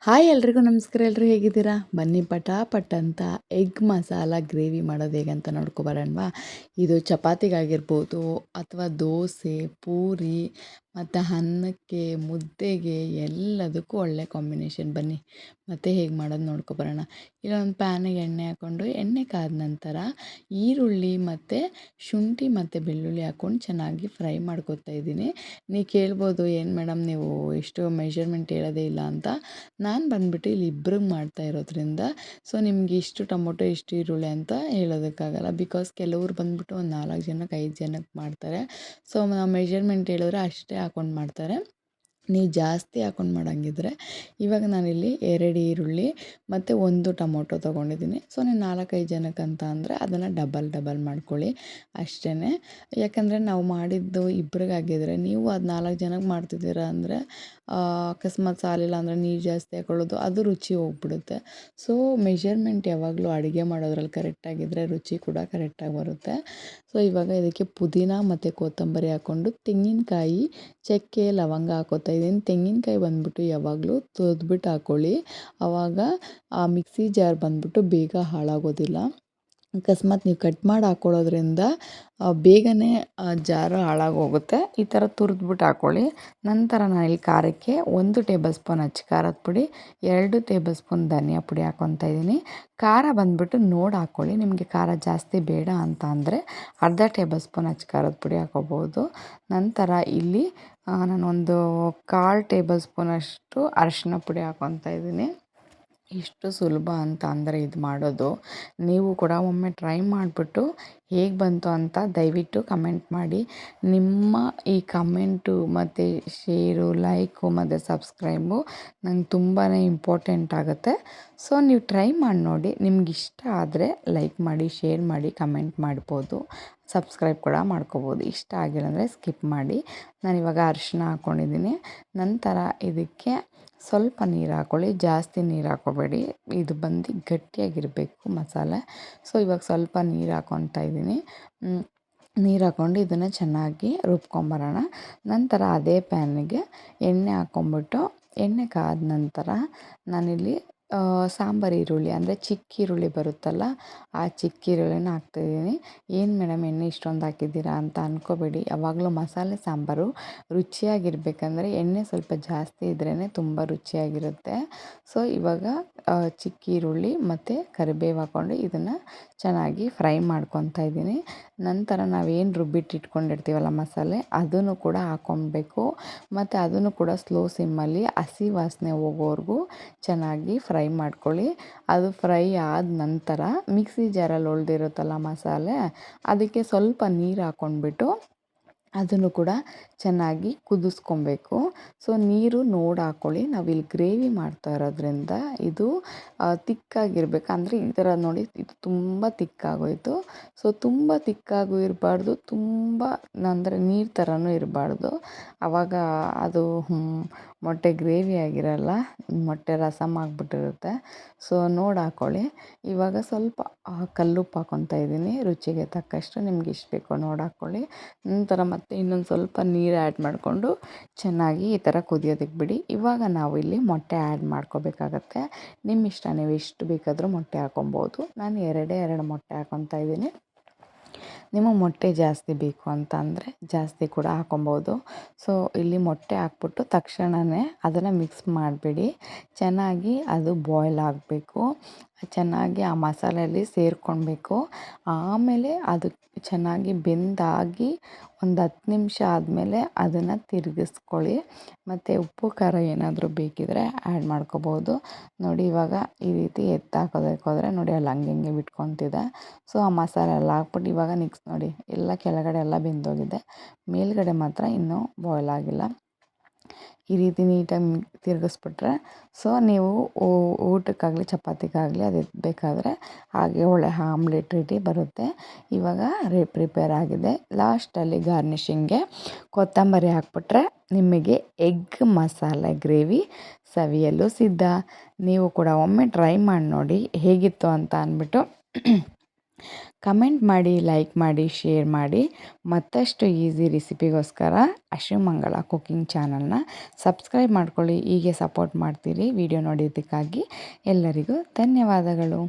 Hi ಎಲ್ರಿಗೂ ನಮಸ್ಕಾರ. ಎಲ್ಲರೂ ಹೇಗಿದ್ದೀರಾ? ಬನ್ನಿ ಪಟಾಪಟ್ ಅಂತ ಎಗ್ ಮಸಾಲ ಗ್ರೇವಿ ಮಾಡೋದು ಹೇಗೆ ಅಂತ ನೋಡ್ಕೊಬರೋಣವಾ ಇದು ಚಪಾತಿಗಾಗಿರ್ಬೋದು ಅಥವಾ ದೋಸೆ, ಪೂರಿ ಮತ್ತು ಅನ್ನಕ್ಕೆ, ಮುದ್ದೆಗೆ ಎಲ್ಲದಕ್ಕೂ ಒಳ್ಳೆ ಕಾಂಬಿನೇಷನ್. ಬನ್ನಿ ಮತ್ತು ಹೇಗೆ ಮಾಡೋದು ನೋಡ್ಕೊಬರೋಣ ಇಲ್ಲೊಂದು ಪ್ಯಾನಿಗೆ ಎಣ್ಣೆ ಹಾಕ್ಕೊಂಡು ಎಣ್ಣೆ ಕಾದ ನಂತರ ಈರುಳ್ಳಿ ಮತ್ತು ಶುಂಠಿ ಮತ್ತು ಬೆಳ್ಳುಳ್ಳಿ ಹಾಕ್ಕೊಂಡು ಚೆನ್ನಾಗಿ ಫ್ರೈ ಮಾಡ್ಕೊತಾ ಇದ್ದೀನಿ. ನೀವು ಕೇಳ್ಬೋದು, ಏನು ಮೇಡಮ್ ನೀವು ಎಷ್ಟು ಮೆಷರ್ಮೆಂಟ್ ಹೇಳೋದೇ ಇಲ್ಲ ಅಂತ. ನಾನು ಬಂದುಬಿಟ್ಟು ಇಲ್ಲಿ ಇಬ್ರಿಗೆ ಮಾಡ್ತಾ ಇರೋದ್ರಿಂದ ಸೊ ನಿಮ್ಗೆ ಇಷ್ಟು ಟೊಮೊಟೊ, ಇಷ್ಟು ಈರುಳ್ಳಿ ಅಂತ ಹೇಳೋದಕ್ಕಾಗಲ್ಲ. ಬಿಕಾಸ್ ಕೆಲವರು ಬಂದುಬಿಟ್ಟು ಒಂದು ನಾಲ್ಕು ಜನಕ್ಕೆ ಐದು ಜನಕ್ಕೆ ಮಾಡ್ತಾರೆ. ಸೊ ನಾವು ಮೆಷರ್ಮೆಂಟ್ ಹೇಳಿದ್ರೆ ಅಷ್ಟೇ ಹಾಕ್ಕೊಂಡು ಮಾಡ್ತಾರೆ. ನೀವು ಜಾಸ್ತಿ ಹಾಕೊಂಡು ಮಾಡೋಂಗಿದ್ರೆ ಇವಾಗ ನಾನಿಲ್ಲಿ ಎರಡು ಈರುಳ್ಳಿ ಮತ್ತು ಒಂದು ಟೊಮೊಟೊ ತೊಗೊಂಡಿದ್ದೀನಿ. ಸೊ ನೀವು ನಾಲ್ಕೈದು ಜನಕ್ಕಂತ ಅಂದರೆ ಅದನ್ನು ಡಬಲ್ ಡಬಲ್ ಮಾಡ್ಕೊಳ್ಳಿ ಅಷ್ಟೇ ಯಾಕಂದರೆ ನಾವು ಮಾಡಿದ್ದು ಇಬ್ರಿಗಾಗಿದ್ರೆ ನೀವು ಅದು ನಾಲ್ಕು ಜನಕ್ಕೆ ಮಾಡ್ತಿದ್ದೀರ ಅಂದರೆ ಅಕಸ್ಮಾತ್ ಸಾಲಿಲ್ಲ ಅಂದರೆ ನೀರು ಜಾಸ್ತಿ ಹಾಕೊಳ್ಳೋದು ಅದು ರುಚಿ ಹೋಗ್ಬಿಡುತ್ತೆ. ಸೊ ಮೆಷರ್ಮೆಂಟ್ ಯಾವಾಗಲೂ ಅಡುಗೆ ಮಾಡೋದ್ರಲ್ಲಿ ಕರೆಕ್ಟಾಗಿದ್ದರೆ ರುಚಿ ಕೂಡ ಕರೆಕ್ಟಾಗಿ ಬರುತ್ತೆ. ಸೊ ಇವಾಗ ಇದಕ್ಕೆ ಪುದೀನ ಮತ್ತು ಕೊತ್ತಂಬರಿ ಹಾಕ್ಕೊಂಡು ತೆಂಗಿನಕಾಯಿ, ಚಕ್ಕೆ, ಲವಂಗ ಹಾಕೋತಾ ಇದ್ದೀನಿ ತೆಂಗಿನಕಾಯಿ ಬಂದುಬಿಟ್ಟು ಯಾವಾಗಲೂ ತುರಿದ್ಬಿಟ್ಟು ಹಾಕ್ಕೊಳ್ಳಿ ಆವಾಗ ಆ ಮಿಕ್ಸಿ ಜಾರ್ ಬಂದುಬಿಟ್ಟು ಬೇಗ ಹಾಳಾಗೋದಿಲ್ಲ. ಅಕಸ್ಮಾತ್ ನೀವು ಕಟ್ ಮಾಡಿ ಹಾಕ್ಕೊಳ್ಳೋದ್ರಿಂದ ಬೇಗನೆ ಜಾರು ಹಾಳಾಗೋಗುತ್ತೆ. ಈ ಥರ ತುರಿದ್ಬಿಟ್ಟು ಹಾಕ್ಕೊಳ್ಳಿ ನಂತರ ನಾನು ಇಲ್ಲಿ ಖಾರಕ್ಕೆ ಒಂದು ಟೇಬಲ್ ಸ್ಪೂನ್ ಅಚ್ಚ ಖಾರದ ಪುಡಿ, ಎರಡು ಟೇಬಲ್ ಸ್ಪೂನ್ ಧನಿಯಾ ಪುಡಿ ಹಾಕ್ಕೊತಾ ಇದ್ದೀನಿ. ಖಾರ ಬಂದುಬಿಟ್ಟು ನೋಡಿ ಹಾಕ್ಕೊಳ್ಳಿ ನಿಮಗೆ ಖಾರ ಜಾಸ್ತಿ ಬೇಡ ಅಂತ ಅಂದರೆ ಅರ್ಧ ಟೇಬಲ್ ಸ್ಪೂನ್ ಅಚ್ಚ ಖಾರದ ಪುಡಿ ಹಾಕ್ಕೋಬೋದು ನಂತರ ಇಲ್ಲಿ ನಾನೊಂದು ಕಾಲು ಟೇಬಲ್ ಸ್ಪೂನಷ್ಟು ಅರಿಶಿನ ಪುಡಿ ಹಾಕ್ಕೊತಾ ಇದ್ದೀನಿ. ಇಷ್ಟು ಸುಲಭ ಅಂತ ಅಂದರೆ ಇದು ಮಾಡೋದು. ನೀವು ಕೂಡ ಒಮ್ಮೆ ಟ್ರೈ ಮಾಡಿಬಿಟ್ಟು ಹೇಗೆ ಬಂತು ಅಂತ ದಯವಿಟ್ಟು ಕಮೆಂಟ್ ಮಾಡಿ. ನಿಮ್ಮ ಈ ಕಮೆಂಟು ಮತ್ತು ಶೇರು, ಲೈಕು, ಮತ್ತು ಸಬ್ಸ್ಕ್ರೈಬು ನಂಗೆ ತುಂಬಾ ಇಂಪಾರ್ಟೆಂಟ್ ಆಗುತ್ತೆ. ಸೊ, ನೀವು ಟ್ರೈ ಮಾಡಿ ನೋಡಿ. ನಿಮ್ಗೆ ಇಷ್ಟ ಆದರೆ ಲೈಕ್ ಮಾಡಿ, ಶೇರ್ ಮಾಡಿ, ಕಮೆಂಟ್ ಮಾಡ್ಬೋದು. ಸಬ್ಸ್ಕ್ರೈಬ್ ಕೂಡ ಮಾಡ್ಕೋಬೋದು. ಇಷ್ಟ ಆಗಿಲ್ಲ ಅಂದರೆ ಸ್ಕಿಪ್ ಮಾಡಿ. ನಾನು ಇವಾಗ ಅರಿಶಿನ ಹಾಕ್ಕೊಂಡಿದ್ದೀನಿ ನಂತರ ಇದಕ್ಕೆ ಸ್ವಲ್ಪ ನೀರು ಹಾಕ್ಕೊಳ್ಳಿ ಜಾಸ್ತಿ ನೀರು ಹಾಕೋಬೇಡಿ ಇದು ಬಂದು ಗಟ್ಟಿಯಾಗಿರಬೇಕು ಮಸಾಲೆ. ಸೊ ಇವಾಗ ಸ್ವಲ್ಪ ನೀರು ಹಾಕ್ಕೊತಾ ಇದ್ದೀನಿ. ನೀರು ಹಾಕ್ಕೊಂಡು ಇದನ್ನು ಚೆನ್ನಾಗಿ ರುಬ್ಕೊಂಬರೋಣ. ನಂತರ ಅದೇ ಪ್ಯಾನಿಗೆ ಎಣ್ಣೆ ಹಾಕ್ಕೊಂಬಿಟ್ಟು, ಎಣ್ಣೆ ಕಾದ ನಂತರ ನಾನಿಲ್ಲಿ ಸಾಂಬಾರು ಈರುಳ್ಳಿ ಅಂದರೆ ಚಿಕ್ಕ ಈರುಳ್ಳಿ ಬರುತ್ತಲ್ಲ, ಆ ಚಿಕ್ಕ ಈರುಳ್ಳಿನ ಹಾಕ್ತಾಯಿದ್ದೀನಿ ಏನು ಮೇಡಮ್ ಎಣ್ಣೆ ಇಷ್ಟೊಂದು ಹಾಕಿದ್ದೀರಾ ಅಂತ ಅಂದ್ಕೋಬೇಡಿ ಯಾವಾಗಲೂ ಮಸಾಲೆ ಸಾಂಬಾರು ರುಚಿಯಾಗಿರ್ಬೇಕಂದ್ರೆ ಎಣ್ಣೆ ಸ್ವಲ್ಪ ಜಾಸ್ತಿ ಇದ್ರೇ ತುಂಬ ರುಚಿಯಾಗಿರುತ್ತೆ. ಸೊ, ಇವಾಗ ಚಿಕ್ಕ ಈರುಳ್ಳಿ ಮತ್ತು ಕರಿಬೇವು ಹಾಕ್ಕೊಂಡು ಇದನ್ನು ಚೆನ್ನಾಗಿ ಫ್ರೈ ಮಾಡ್ಕೊತಾ ಇದ್ದೀನಿ. ನಂತರ ನಾವೇನು ರುಬ್ಬಿಟ್ಟು ಇಟ್ಕೊಂಡಿರ್ತೀವಲ್ಲ ಮಸಾಲೆ, ಅದನ್ನು ಕೂಡ ಹಾಕ್ಕೊಬೇಕು ಮತ್ತು ಅದನ್ನು ಕೂಡ ಸ್ಲೋ ಸಿಮ್ಮಲ್ಲಿ ಹಸಿ ವಾಸನೆ ಹೋಗೋವರೆಗೂ ಚೆನ್ನಾಗಿ ಫ್ರೈ ಮಾಡ್ಕೊಳ್ಳಿ. ಅದು ಫ್ರೈ ಆದ ನಂತರ ಮಿಕ್ಸಿ ಜಾರಲ್ಲಿ ಉಳ್ದಿರುತ್ತಲ್ಲ ಮಸಾಲೆ ಅದಕ್ಕೆ ಸ್ವಲ್ಪ ನೀರು ಹಾಕ್ಕೊಂಡ್ಬಿಟ್ಟು ಅದನ್ನು ಕೂಡ ಚೆನ್ನಾಗಿ ಕುದಿಸ್ಕೊಬೇಕು. ಸೊ, ನೀರು ನೋಡಿ ಹಾಕ್ಕೊಳ್ಳಿ ನಾವಿಲ್ಲಿ ಗ್ರೇವಿ ಮಾಡ್ತಾ ಇರೋದ್ರಿಂದ ಇದು ತಿಕ್ಕಾಗಿರ್ಬೇಕು. ಅಂದರೆ ಈ ಥರ ನೋಡಿ ಇದು ತುಂಬ ತಿಕ್ಕಾಗೋಯಿತು. ಸೊ, ತುಂಬ ತಿಕ್ಕಾಗೂ ಇರಬಾರ್ದು. ತುಂಬ ಅಂದರೆ ನೀರು ಥರನೂ ಇರಬಾರ್ದು. ಆವಾಗ ಅದು ಮೊಟ್ಟೆ ಗ್ರೇವಿ ಆಗಿರಲ್ಲ, ಮೊಟ್ಟೆ ರಸಮ್ ಆಗಿಬಿಟ್ಟಿರುತ್ತೆ. ಸೊ, ನೋಡಿ ಹಾಕ್ಕೊಳ್ಳಿ ಇವಾಗ ಸ್ವಲ್ಪ ಕಲ್ಲುಪ್ಪು ಹಾಕ್ಕೊತಾ ಇದ್ದೀನಿ. ರುಚಿಗೆ ತಕ್ಕಷ್ಟು ನಿಮ್ಗೆ ಇಷ್ಟು ಬೇಕೋ, ನೋಡಿ ಹಾಕ್ಕೊಳ್ಳಿ ನಂತರ ಮತ್ತೆ ಇನ್ನೊಂದು ಸ್ವಲ್ಪ ನೀರು ಆ್ಯಡ್ ಮಾಡಿಕೊಂಡು ಚೆನ್ನಾಗಿ ಈ ಥರ ಕುದಿಯೋದಕ್ಕೆ ಬಿಡಿ. ಇವಾಗ ನಾವು ಇಲ್ಲಿ ಮೊಟ್ಟೆ ಆ್ಯಡ್ ಮಾಡ್ಕೋಬೇಕಾಗತ್ತೆ. ನಿಮ್ಮ ಇಷ್ಟ ನೀವು ಎಷ್ಟು ಬೇಕಾದರೂ ಮೊಟ್ಟೆ ಹಾಕೊಬೋದು. ನಾನು ಎರಡೇ ಎರಡು ಮೊಟ್ಟೆ ಹಾಕ್ಕೊತಾ ಇದ್ದೀನಿ. ನಿಮಗೆ ಮೊಟ್ಟೆ ಜಾಸ್ತಿ ಬೇಕು ಅಂತ ಅಂದರೆ ಜಾಸ್ತಿ ಕೂಡ ಹಾಕೊಬೋದು. ಸೊ ಇಲ್ಲಿ ಮೊಟ್ಟೆ ಹಾಕ್ಬಿಟ್ಟು ತಕ್ಷಣವೇ ಅದನ್ನು ಮಿಕ್ಸ್ ಮಾಡಬೇಡಿ. ಚೆನ್ನಾಗಿ ಅದು ಬಾಯ್ಲ್ ಆಗಬೇಕು. ಚೆನ್ನಾಗಿ ಆ ಮಸಾಲೆಯಲ್ಲಿ ಸೇರ್ಕೊಳ್ಬೇಕು. ಆಮೇಲೆ ಅದು ಚೆನ್ನಾಗಿ ಬೆಂದಾಗಿ ಒಂದು ಹತ್ತು ನಿಮಿಷ ಆದಮೇಲೆ ಅದನ್ನು ತಿರುಗಿಸ್ಕೊಳ್ಳಿ. ಮತ್ತು ಉಪ್ಪು, ಖಾರ ಏನಾದರೂ ಬೇಕಿದ್ದರೆ ಆ್ಯಡ್ ಮಾಡ್ಕೋಬೋದು. ನೋಡಿ ಇವಾಗ ಈ ರೀತಿ ಎತ್ತಾಕೋದಕ್ಕೆ ಹೋದರೆ ನೋಡಿ ಅಲ್ಲಿ ಹಂಗೆ ಹಿಂಗೆ ಬಿಟ್ಕೊತಿದೆ. ಸೊ ಆ ಮಸಾಲೆ ಎಲ್ಲ ಹಾಕ್ಬಿಟ್ಟು ಇವಾಗ ನಿಕ್ಸ್ ನೋಡಿ ಎಲ್ಲ ಕೆಳಗಡೆ ಎಲ್ಲ ಬೆಂದೋಗಿದೆ. ಮೇಲುಗಡೆ ಮಾತ್ರ ಇನ್ನೂ ಬಾಯ್ಲ್ ಆಗಿಲ್ಲ. ಈ ರೀತಿ ನೀಟಾಗಿ ತಿರುಗಿಸ್ಬಿಟ್ರೆ, ಸೊ ನೀವು ಊಟಕ್ಕಾಗಲಿ, ಚಪಾತಿಗಾಗಲಿ, ಅದು ಬೇಕಾದರೆ ಹಾಗೆ ಒಳ್ಳೆ ಆಮ್ಲೆಟ್ ರೀತಿ ಬರುತ್ತೆ. ಇವಾಗ ರೇ, ಪ್ರಿಪೇರ್ ಆಗಿದೆ. ಲಾಸ್ಟಲ್ಲಿ ಗಾರ್ನಿಷಿಂಗ್ಗೆ ಕೊತ್ತಂಬರಿ ಹಾಕ್ಬಿಟ್ರೆ ನಿಮಗೆ ಎಗ್ ಮಸಾಲೆ ಗ್ರೇವಿ ಸವಿಯಲು ಸಿದ್ಧ. ನೀವು ಕೂಡ ಒಮ್ಮೆ ಟ್ರೈ ಮಾಡಿ ನೋಡಿ ಹೇಗಿತ್ತು ಅಂತ ಅಂದ್ಬಿಟ್ಟು ಕಮೆಂಟ್ ಮಾಡಿ ಲೈಕ್ ಮಾಡಿ ಶೇರ್ ಮಾಡಿ. ಮತ್ತಷ್ಟು ಈಸಿ ರೆಸಿಪಿಗೋಸ್ಕರ ಅಶ್ವಮಂಗಳ ಕುಕಿಂಗ್ ಚಾನಲ್ನ ಸಬ್ಸ್ಕ್ರೈಬ್ ಮಾಡ್ಕೊಳ್ಳಿ. ಹೀಗೆ ಸಪೋರ್ಟ್ ಮಾಡ್ತೀರಿ ವಿಡಿಯೋ ನೋಡಿದ್ದಕ್ಕಾಗಿ ಎಲ್ಲರಿಗೂ ಧನ್ಯವಾದಗಳು.